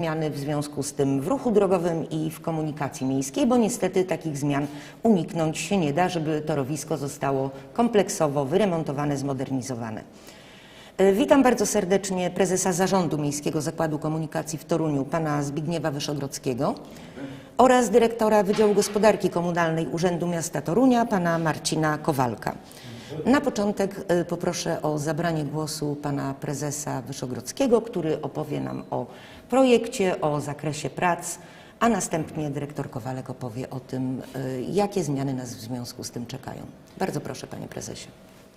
zmiany w związku z tym w ruchu drogowym i w komunikacji miejskiej, bo niestety takich zmian uniknąć się nie da, żeby torowisko zostało kompleksowo wyremontowane, zmodernizowane. E, Witam bardzo serdecznie prezesa Zarządu Miejskiego Zakładu Komunikacji w Toruniu, pana Zbigniewa Wyszogrodzkiego oraz dyrektora Wydziału Gospodarki Komunalnej Urzędu Miasta Torunia, pana Marcina Kowalka. Na początek e, poproszę o zabranie głosu pana prezesa Wyszogrodzkiego, który opowie nam o projekcie, o zakresie prac, a następnie dyrektor Kowalek opowie o tym, e, jakie zmiany nas w związku z tym czekają. Bardzo proszę, panie prezesie.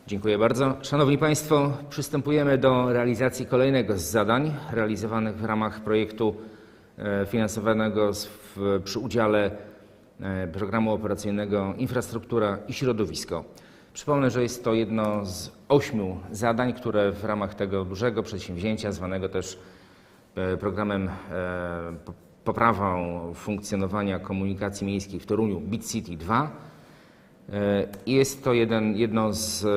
Dziękuję bardzo. Szanowni Państwo, przystępujemy do realizacji kolejnego z zadań realizowanych w ramach projektu e, finansowanego przy udziale e, programu operacyjnego Infrastruktura i Środowisko. Przypomnę, że jest to jedno z ośmiu zadań, które w ramach tego dużego przedsięwzięcia, zwanego też programem e, po- poprawą funkcjonowania komunikacji miejskiej w Toruniu Bit City 2, E, Jest to jeden, jedno z e,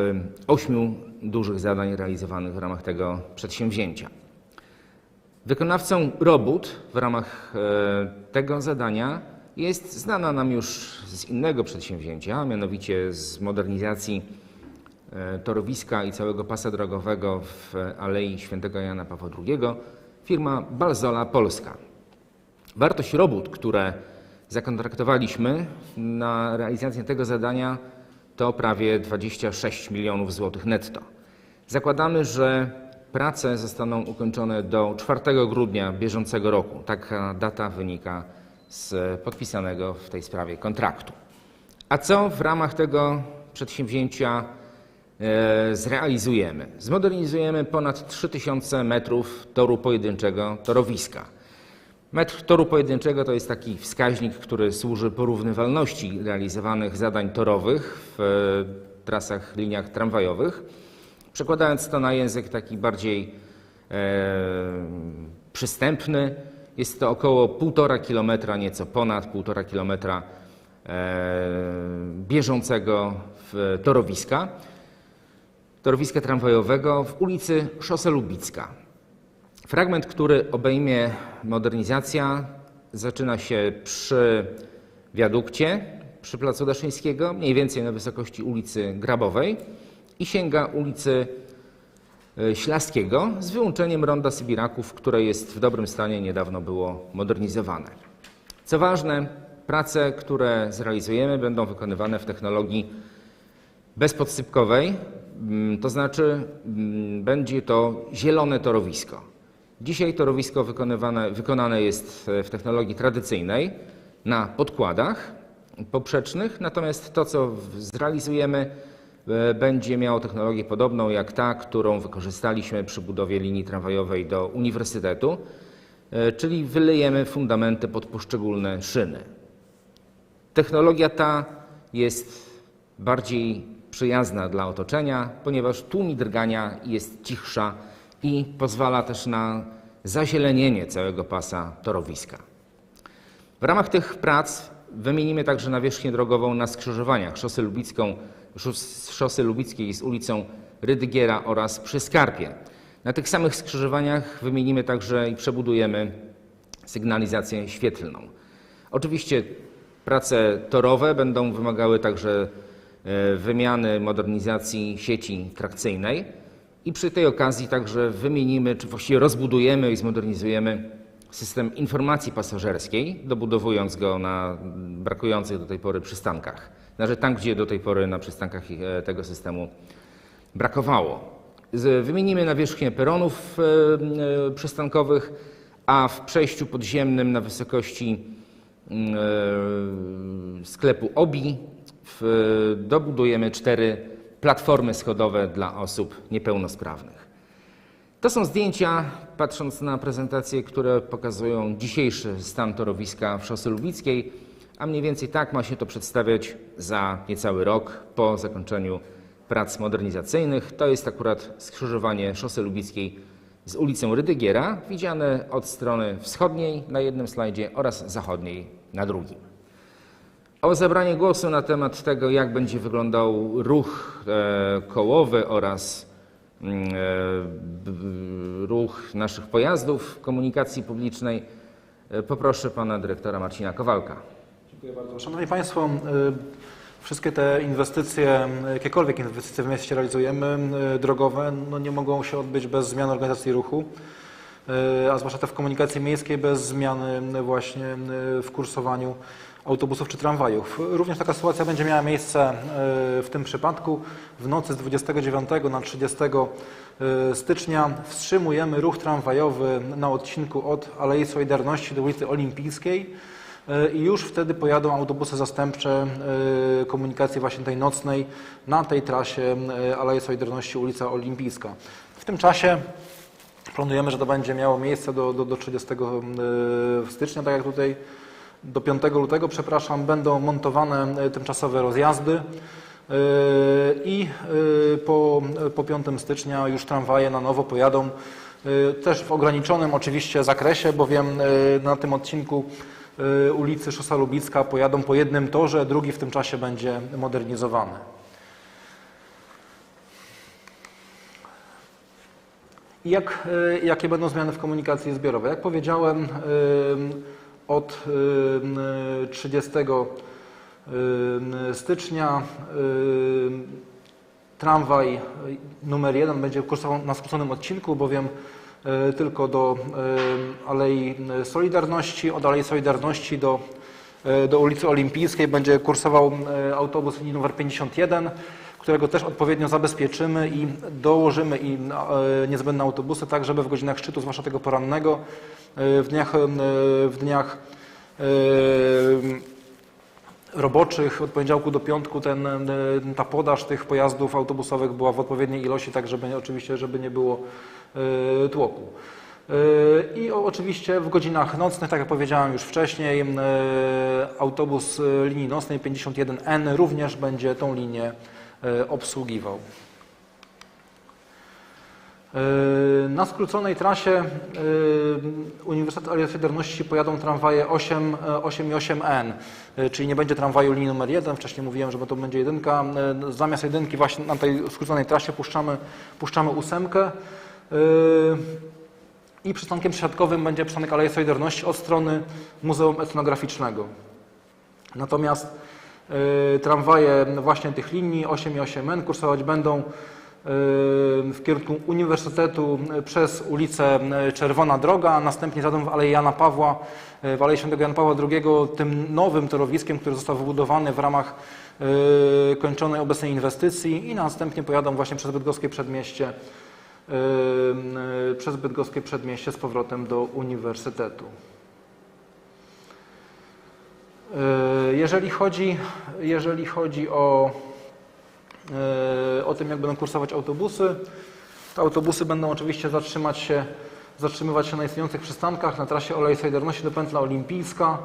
ośmiu dużych zadań realizowanych w ramach tego przedsięwzięcia. Wykonawcą robót w ramach e, tego zadania jest znana nam już z innego przedsięwzięcia, a mianowicie z modernizacji e, torowiska i całego pasa drogowego w Alei Świętego Jana Pawła II, firma Balzola Polska. Wartość robót, które zakontraktowaliśmy na realizację tego zadania to prawie 26 milionów złotych netto. Zakładamy, że prace zostaną ukończone do 4 grudnia bieżącego roku. Taka data wynika z podpisanego w tej sprawie kontraktu. A co w ramach tego przedsięwzięcia zrealizujemy? Zmodernizujemy ponad 3000 metrów toru pojedynczego torowiska. Metr toru pojedynczego to jest taki wskaźnik, który służy porównywalności realizowanych zadań torowych w e, trasach, liniach tramwajowych. Przekładając to na język taki bardziej e, przystępny, jest to około 1,5 kilometra, nieco ponad 1,5 kilometra e, bieżącego torowiska, torowiska tramwajowego w ulicy Szose Lubicka. Fragment, który obejmie modernizacja, zaczyna się przy wiadukcie, przy Placu Daszyńskiego, mniej więcej na wysokości ulicy Grabowej i sięga ulicy e, Ślaskiego z wyłączeniem ronda Sybiraków, które jest w dobrym stanie, niedawno było modernizowane. Co ważne, prace, które zrealizujemy, będą wykonywane w technologii bezpodsypkowej, mm, to znaczy mm, będzie to zielone torowisko. Dzisiaj torowisko wykonywane, wykonane jest e, w technologii tradycyjnej na podkładach poprzecznych, natomiast to, co zrealizujemy, e, będzie miało technologię podobną jak ta, którą wykorzystaliśmy przy budowie linii tramwajowej do uniwersytetu, e, czyli wylejemy fundamenty pod poszczególne szyny. Technologia ta jest bardziej przyjazna dla otoczenia, ponieważ tłumi drgania jest cichsza i pozwala też na zazielenienie całego pasa torowiska. W ramach tych prac wymienimy także nawierzchnię drogową na skrzyżowaniach szosy, Lubicką, szos- szosy Lubickiej z ulicą Rydygiera oraz przy Skarpie. Na tych samych skrzyżowaniach wymienimy także i przebudujemy sygnalizację świetlną. Oczywiście prace torowe będą wymagały także wymiany, modernizacji sieci trakcyjnej i przy tej okazji także wymienimy, czy właściwie rozbudujemy i zmodernizujemy system informacji pasażerskiej, dobudowując go na brakujących do tej pory przystankach. Znaczy tam, gdzie do tej pory na przystankach e, tego systemu brakowało. Wymienimy nawierzchnię peronów e, e, przystankowych, a w przejściu podziemnym na wysokości mm, e, sklepu OBI dobudujemy cztery platformy schodowe dla osób niepełnosprawnych. To są zdjęcia, patrząc na prezentacje, które pokazują dzisiejszy stan torowiska w szosy Lubickiej, a mniej więcej tak ma się to przedstawiać za niecały rok po zakończeniu prac modernizacyjnych. To jest akurat skrzyżowanie szosy Lubickiej z ulicą Rydygiera, widziane od strony wschodniej na jednym slajdzie oraz zachodniej na drugim. O zabranie głosu na temat tego, jak będzie wyglądał ruch e, kołowy oraz mm, e, ruch naszych pojazdów komunikacji publicznej E, Poproszę pana dyrektora Marcina Kowalka. Dziękuję bardzo. Szanowni Państwo, wszystkie te inwestycje, jakiekolwiek inwestycje w mieście realizujemy, drogowe, no nie mogą się odbyć bez zmian organizacji ruchu, a zwłaszcza te w komunikacji miejskiej bez zmiany właśnie w kursowaniu autobusów czy tramwajów. Również taka sytuacja będzie miała miejsce y, w tym przypadku. W nocy z 29 na 30 y, stycznia wstrzymujemy ruch tramwajowy na odcinku od Alei Solidarności do ulicy Olimpijskiej. I już wtedy pojadą autobusy zastępcze komunikacji właśnie tej nocnej na tej trasie Aleje Solidarności ulica Olimpijska. W tym czasie planujemy, że to będzie miało miejsce do, do, do 30 y, stycznia, tak jak tutaj do 5 lutego, przepraszam, będą montowane y, tymczasowe rozjazdy. y, I y, po, po 5 stycznia już tramwaje na nowo pojadą też w ograniczonym oczywiście zakresie, bowiem na tym odcinku ulicy Szosa Lubicka pojadą po jednym torze, drugi w tym czasie będzie modernizowany. Jak, jakie będą zmiany w komunikacji zbiorowej? Jak powiedziałem, od y, 30 y, stycznia y, tramwaj numer 1 będzie kursował na skróconym odcinku, bowiem y, tylko do y, Alei Solidarności, od Alei Solidarności do, y, do ulicy Olimpijskiej będzie kursował y, autobus linii numer 51, którego też odpowiednio zabezpieczymy i dołożymy i e, niezbędne autobusy, tak żeby w godzinach szczytu, zwłaszcza tego porannego, e, w dniach, e, w dniach roboczych od poniedziałku do piątku ten, ta podaż tych pojazdów autobusowych była w odpowiedniej ilości, tak żeby oczywiście, żeby nie było tłoku. I oczywiście w godzinach nocnych, tak jak powiedziałem już wcześniej, autobus linii nocnej 51N również będzie tą linię obsługiwał. E, Na skróconej trasie e, Uniwersytet Alei Solidarności pojadą tramwaje 8, e, 8 i 8N, e, czyli nie będzie tramwaju linii numer 1, wcześniej mówiłem, że to będzie jedynka. E, Zamiast jedynki właśnie na tej skróconej trasie puszczamy, puszczamy ósemkę. E, I przystankiem przesiadkowym będzie przystanek Alei Solidarności od strony Muzeum Etnograficznego. Natomiast tramwaje właśnie tych linii 8 i 8N kursować będą y, w kierunku Uniwersytetu przez ulicę Czerwona Droga, a następnie zadą w Alei Jana Pawła, y, w Alei Świętego Jana Pawła II, tym nowym torowiskiem, który został wybudowany w ramach kończonej obecnej inwestycji i następnie pojadą właśnie przez Bydgoskie Przedmieście przez Bydgoskie Przedmieście z powrotem do Uniwersytetu. E, Jeżeli chodzi, jeżeli chodzi o, e, o tym, jak będą kursować autobusy, to autobusy będą oczywiście zatrzymać się, zatrzymywać się na istniejących przystankach na trasie Olej Solidarności do Pętla Olimpijska,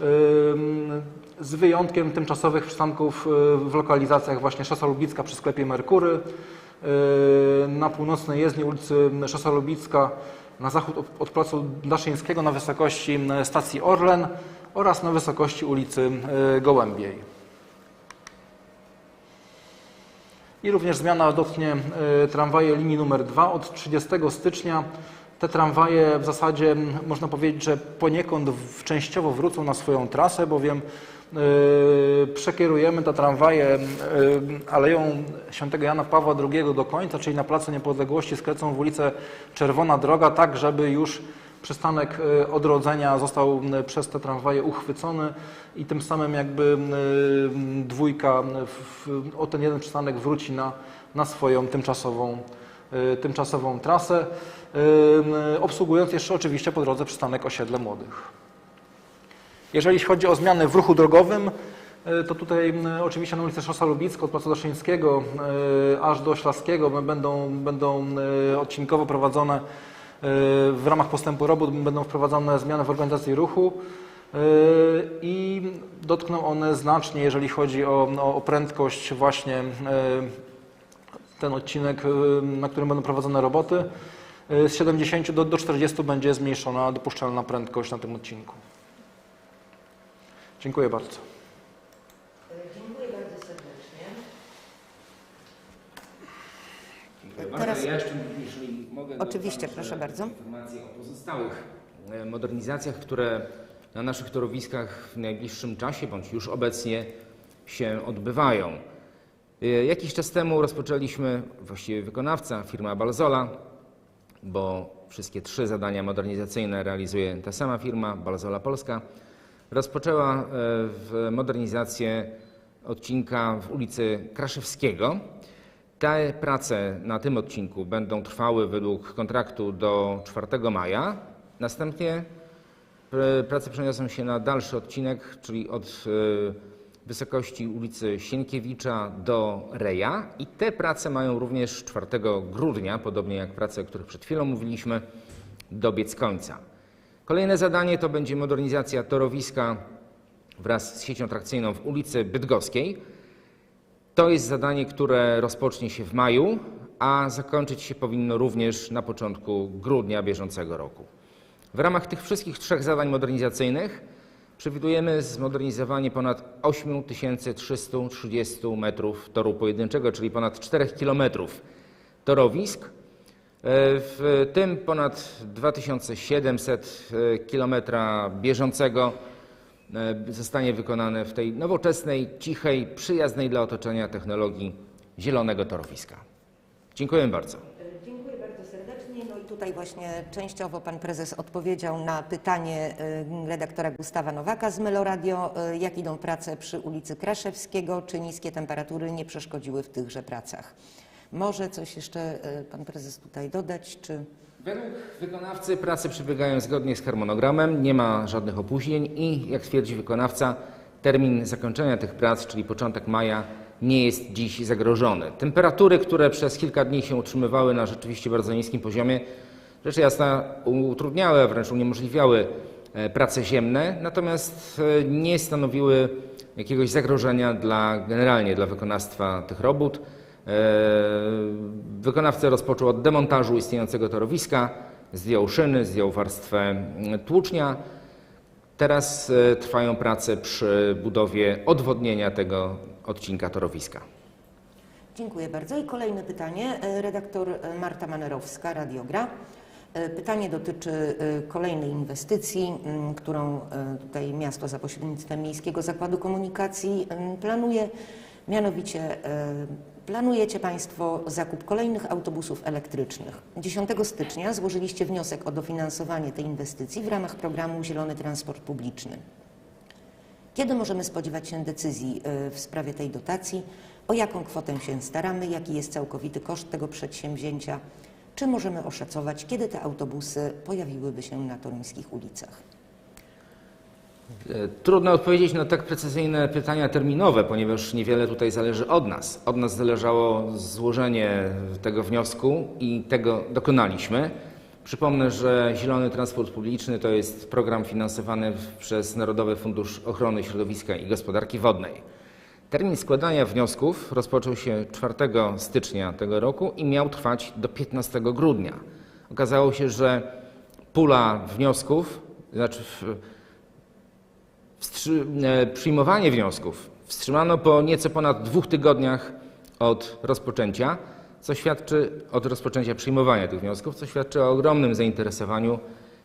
ym, z wyjątkiem tymczasowych przystanków w lokalizacjach właśnie Szosa Lubicka przy sklepie Merkury, na północnej jezdni ulicy Szosa Lubicka, na zachód od, od placu Daszyńskiego na wysokości stacji Orlen oraz na wysokości ulicy y, Gołębiej. I również zmiana dotknie y, tramwaje linii numer 2 od 30 stycznia. Te tramwaje w zasadzie można powiedzieć, że poniekąd częściowo wrócą na swoją trasę, bowiem y, przekierujemy te tramwaje aleją Świętego Jana Pawła II do końca, czyli na Placu Niepodległości skrecą w ulicę Czerwona Droga, tak żeby już przystanek y, odrodzenia został przez te tramwaje uchwycony i tym samym jakby dwójka w, o ten jeden przystanek wróci na, na swoją tymczasową, y, tymczasową trasę, y, obsługując jeszcze oczywiście po drodze przystanek Osiedle Młodych. Jeżeli chodzi o zmiany w ruchu drogowym, to tutaj oczywiście na ulicy Szosa Lubicka od Placu Daszyńskiego aż do Ślaskiego będą, będą odcinkowo prowadzone w ramach postępu robót będą wprowadzone zmiany w organizacji ruchu y, i dotkną one znacznie, jeżeli chodzi o, o, prędkość właśnie y, ten odcinek, na którym będą prowadzone roboty. Z 70 do, do 40 będzie zmniejszona dopuszczalna prędkość na tym odcinku. Dziękuję bardzo. Dziękuję bardzo serdecznie. Dziękuję Teraz-. Ja jeszcze, jeżeli mogę, Oczywiście, proszę bardzo. Informacje o pozostałych e, modernizacjach, które na naszych torowiskach w najbliższym czasie bądź już obecnie się odbywają. E, Jakiś czas temu rozpoczęliśmy, właściwie wykonawca, firma Balzola, bo wszystkie trzy zadania modernizacyjne realizuje ta sama firma, Balzola Polska, rozpoczęła e, modernizację odcinka w ulicy Kraszewskiego. Te prace na tym odcinku będą trwały według kontraktu do 4 maja. Następnie prace przeniosą się na dalszy odcinek, czyli od e, wysokości ulicy Sienkiewicza do Reja i te prace mają również 4 grudnia, podobnie jak prace, o których przed chwilą mówiliśmy, dobiec końca. Kolejne zadanie to będzie modernizacja torowiska wraz z siecią trakcyjną w ulicy Bydgoskiej. To jest zadanie, które rozpocznie się w maju, a zakończyć się powinno również na początku grudnia bieżącego roku. W ramach tych wszystkich trzech zadań modernizacyjnych przewidujemy zmodernizowanie ponad 8330 metrów toru pojedynczego, czyli ponad 4 kilometrów torowisk. E, W tym ponad 2700 kilometra bieżącego e, zostanie wykonane w tej nowoczesnej, cichej, przyjaznej dla otoczenia technologii zielonego torowiska. Dziękuję bardzo. Dziękuję bardzo serdecznie. No i tutaj właśnie częściowo pan prezes odpowiedział na pytanie y, redaktora Gustawa Nowaka z Meloradio, y, jak idą prace przy ulicy Kraszewskiego, czy niskie temperatury nie przeszkodziły w tychże pracach. Może coś jeszcze pan prezes tutaj dodać, czy... Według wykonawcy prace przebiegają zgodnie z harmonogramem, nie ma żadnych opóźnień i jak twierdzi wykonawca, termin zakończenia tych prac, czyli początek maja, nie jest dziś zagrożony. Temperatury, które przez kilka dni się utrzymywały na rzeczywiście bardzo niskim poziomie, rzecz jasna utrudniały, a wręcz uniemożliwiały e, prace ziemne, natomiast e, nie stanowiły jakiegoś zagrożenia dla, generalnie dla wykonawstwa tych robót. E, Wykonawca rozpoczął od demontażu istniejącego torowiska, zdjął szyny, zdjął warstwę tłucznia. Teraz e, trwają prace przy budowie odwodnienia tego odcinka torowiska. Dziękuję bardzo. I kolejne pytanie. E, Redaktor Marta Manerowska, Radiogra. Pytanie dotyczy kolejnej inwestycji, którą tutaj miasto za pośrednictwem Miejskiego Zakładu Komunikacji planuje. Mianowicie planujecie Państwo zakup kolejnych autobusów elektrycznych. 10 stycznia złożyliście wniosek o dofinansowanie tej inwestycji w ramach programu Zielony Transport Publiczny. Kiedy możemy spodziewać się decyzji y, w sprawie tej dotacji? O jaką kwotę się staramy? Jaki jest całkowity koszt tego przedsięwzięcia? Czy możemy oszacować, kiedy te autobusy pojawiłyby się na toruńskich ulicach? E, Trudno odpowiedzieć na tak precyzyjne pytania terminowe, ponieważ niewiele tutaj zależy od nas. Od nas zależało złożenie tego wniosku i tego dokonaliśmy. Przypomnę, że Zielony Transport Publiczny to jest program finansowany przez Narodowy Fundusz Ochrony Środowiska i Gospodarki Wodnej. Termin składania wniosków rozpoczął się 4 stycznia tego roku i miał trwać do 15 grudnia. Okazało się, że pula wniosków, znaczy w- Wstrzy- e, przyjmowanie wniosków wstrzymano po nieco ponad dwóch tygodniach od rozpoczęcia, co świadczy od rozpoczęcia przyjmowania tych wniosków, co świadczy o ogromnym zainteresowaniu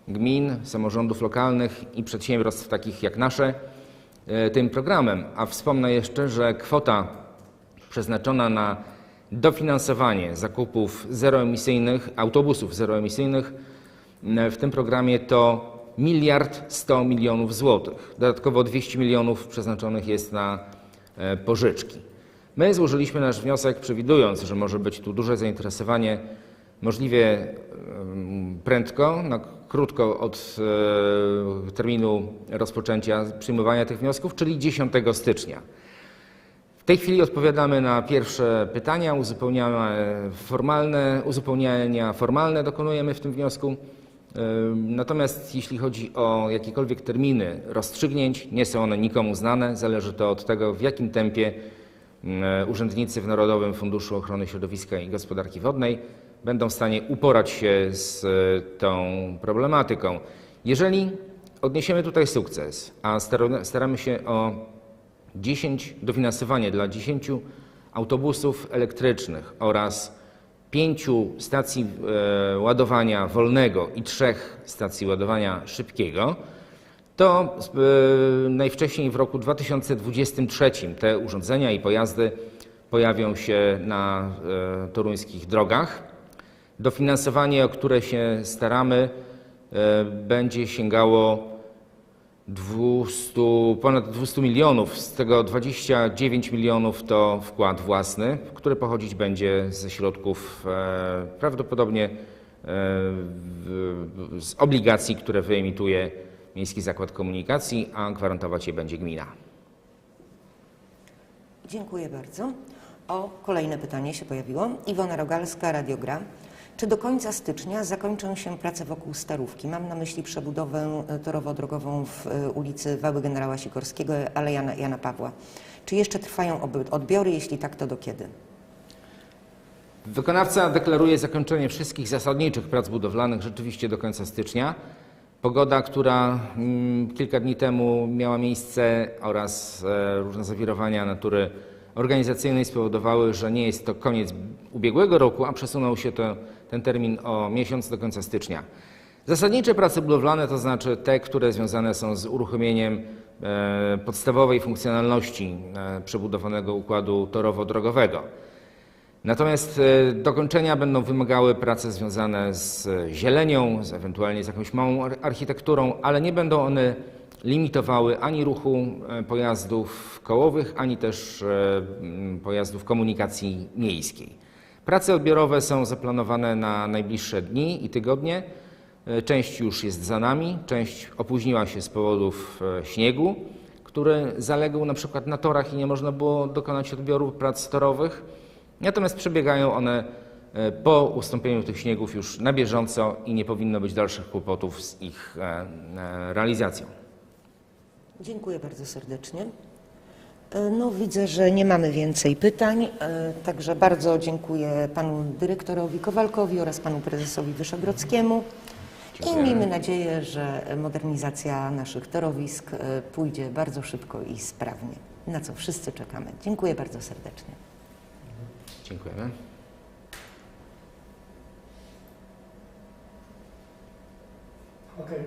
gmin, samorządów lokalnych i przedsiębiorstw takich jak nasze e, tym programem. A wspomnę jeszcze, że kwota przeznaczona na dofinansowanie zakupów zeroemisyjnych, autobusów zeroemisyjnych w tym programie to miliard 100 milionów złotych. Dodatkowo 200 milionów przeznaczonych jest na e, pożyczki. My złożyliśmy nasz wniosek przewidując, że może być tu duże zainteresowanie możliwie prędko, krótko od e, terminu rozpoczęcia przyjmowania tych wniosków, czyli 10 stycznia. W tej chwili odpowiadamy na pierwsze pytania, uzupełniamy formalne, uzupełniania formalne dokonujemy w tym wniosku. Natomiast jeśli chodzi o jakiekolwiek terminy rozstrzygnięć, nie są one nikomu znane. Zależy to od tego, w jakim tempie urzędnicy w Narodowym Funduszu Ochrony Środowiska i Gospodarki Wodnej będą w stanie uporać się z e, tą problematyką. Jeżeli odniesiemy tutaj sukces, a staramy się o 10 dofinansowanie dla 10 autobusów elektrycznych oraz pięciu stacji e, ładowania wolnego i trzech stacji ładowania szybkiego, to e, najwcześniej w roku 2023 te urządzenia i pojazdy pojawią się na e, toruńskich drogach. Dofinansowanie, o które się staramy, będzie sięgało 200, ponad 200 milionów, z tego 29 milionów to wkład własny, który pochodzić będzie ze środków e, prawdopodobnie e, w- z obligacji, które wyemituje Miejski Zakład Komunikacji, a gwarantować je będzie gmina. Dziękuję bardzo. O, kolejne pytanie się pojawiło. Iwona Rogalska, Radiogra. Czy do końca stycznia zakończą się prace wokół Starówki? Mam na myśli przebudowę e, torowo-drogową w e, ulicy Wały Generała Sikorskiego, ale Jana, Jana Pawła. Czy jeszcze trwają odbiory? Jeśli tak, to do kiedy? Wykonawca deklaruje zakończenie wszystkich zasadniczych prac budowlanych rzeczywiście do końca stycznia. Pogoda, która mm, kilka dni temu miała miejsce oraz e, różne zawirowania natury organizacyjnej spowodowały, że nie jest to koniec ubiegłego roku, a przesunął się to, ten termin o miesiąc do końca stycznia. Zasadnicze prace budowlane to znaczy te, które związane są z uruchomieniem e, podstawowej funkcjonalności e, przebudowanego układu torowo-drogowego. Natomiast e, dokończenia będą wymagały prace związane z zielenią, z ewentualnie z jakąś małą ar- architekturą, ale nie będą one limitowały ani ruchu pojazdów kołowych, ani też pojazdów komunikacji miejskiej. Prace odbiorowe są zaplanowane na najbliższe dni i tygodnie. E, Część już jest za nami, część opóźniła się z powodów e, śniegu, który zaległ na przykład na torach i nie można było dokonać odbioru prac torowych. Natomiast przebiegają one e, po ustąpieniu tych śniegów już na bieżąco i nie powinno być dalszych kłopotów z ich realizacją. Dziękuję bardzo serdecznie. E, No, widzę, że nie mamy więcej pytań, e, także bardzo dziękuję panu dyrektorowi Kowalkowi oraz panu prezesowi Wyszogrodzkiemu. I miejmy nadzieję, że modernizacja naszych torowisk e, pójdzie bardzo szybko i sprawnie, na co wszyscy czekamy. Dziękuję bardzo serdecznie. Dziękujemy. Okej.